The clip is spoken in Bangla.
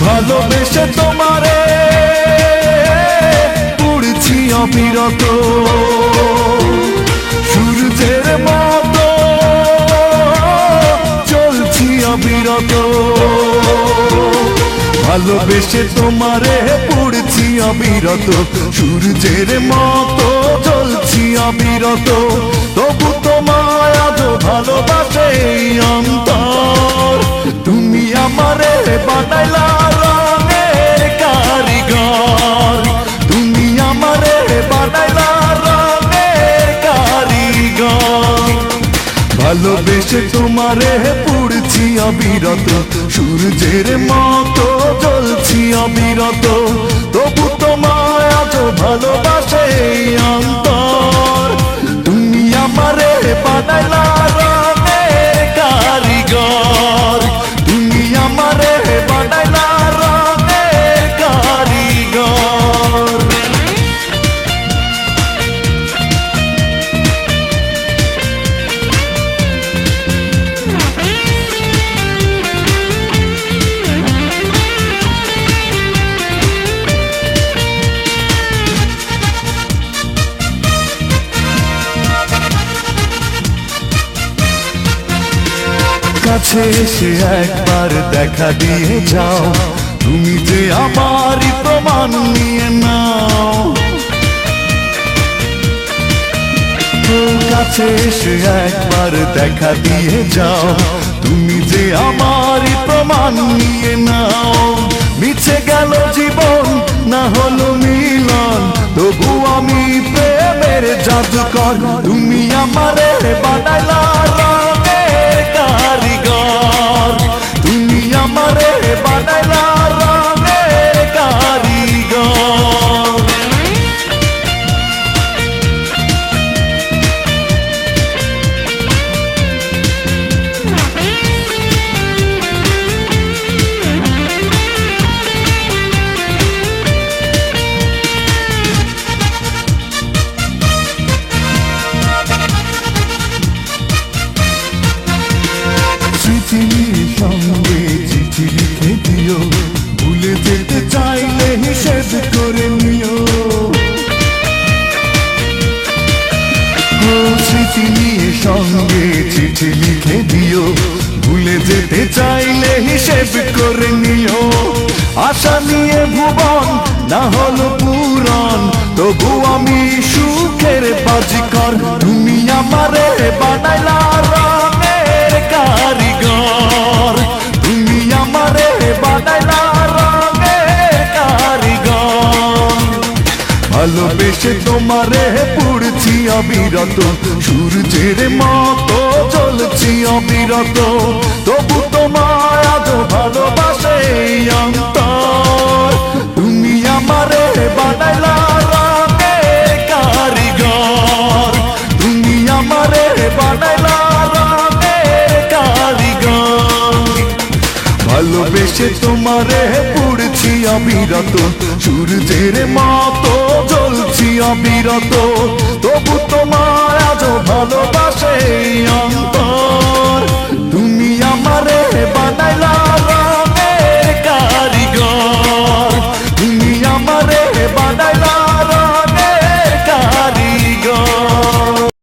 ভালোবেসে তোমারে অবিরত ভালোবেসে তোমারে পুড়ছি অবিরত সূর্যের মতো চলছি অবিরত তবু তোমায় আজ ভালোবাসে অন্তর। তুমি আমারে বানাইলা রঙের তোমারে পুড়ছি অবিরত সূর্যের মতো জ্বলছি অবিরত। তবু তোমায় তো ভালোবাসে কাছে এসে একবার দেখা দিয়ে যাও। তুমি যে আমারই প্রমাণ নিয়ে নাও। কাছে এসে একবার দেখা দিয়ে যাও। তুমি যে আমারই প্রমাণ নিয়ে নাও। মিছে গেল জীবন, না হলো মিলন। তবু আমি প্রেমের জাদুকর। তুমি আমারে সঙ্গে চিঠি লিখে দিও। ভুলে যেতে চাইলে হিসেব করে নিও। আশা নিয়ে ভুবন, না হলো পূরণ। তবু আমি সুখের বাজিকর। তুমি আমারে বানাইলা ভালোবেসে তোমারে পুড়ছি অবিরত। সূর্যের মতো চলছি অবিরত। তবু তোমায় আজ ভালোবাসে অন্তর। তুমি আমারে বানাইলা কারিগর। তুমি আমারে বানাইলা ভালোবেসে তোমারে পুড়ছি অবিরত। সূর্যের মতো জ্বলছি অবিরত তবু আজ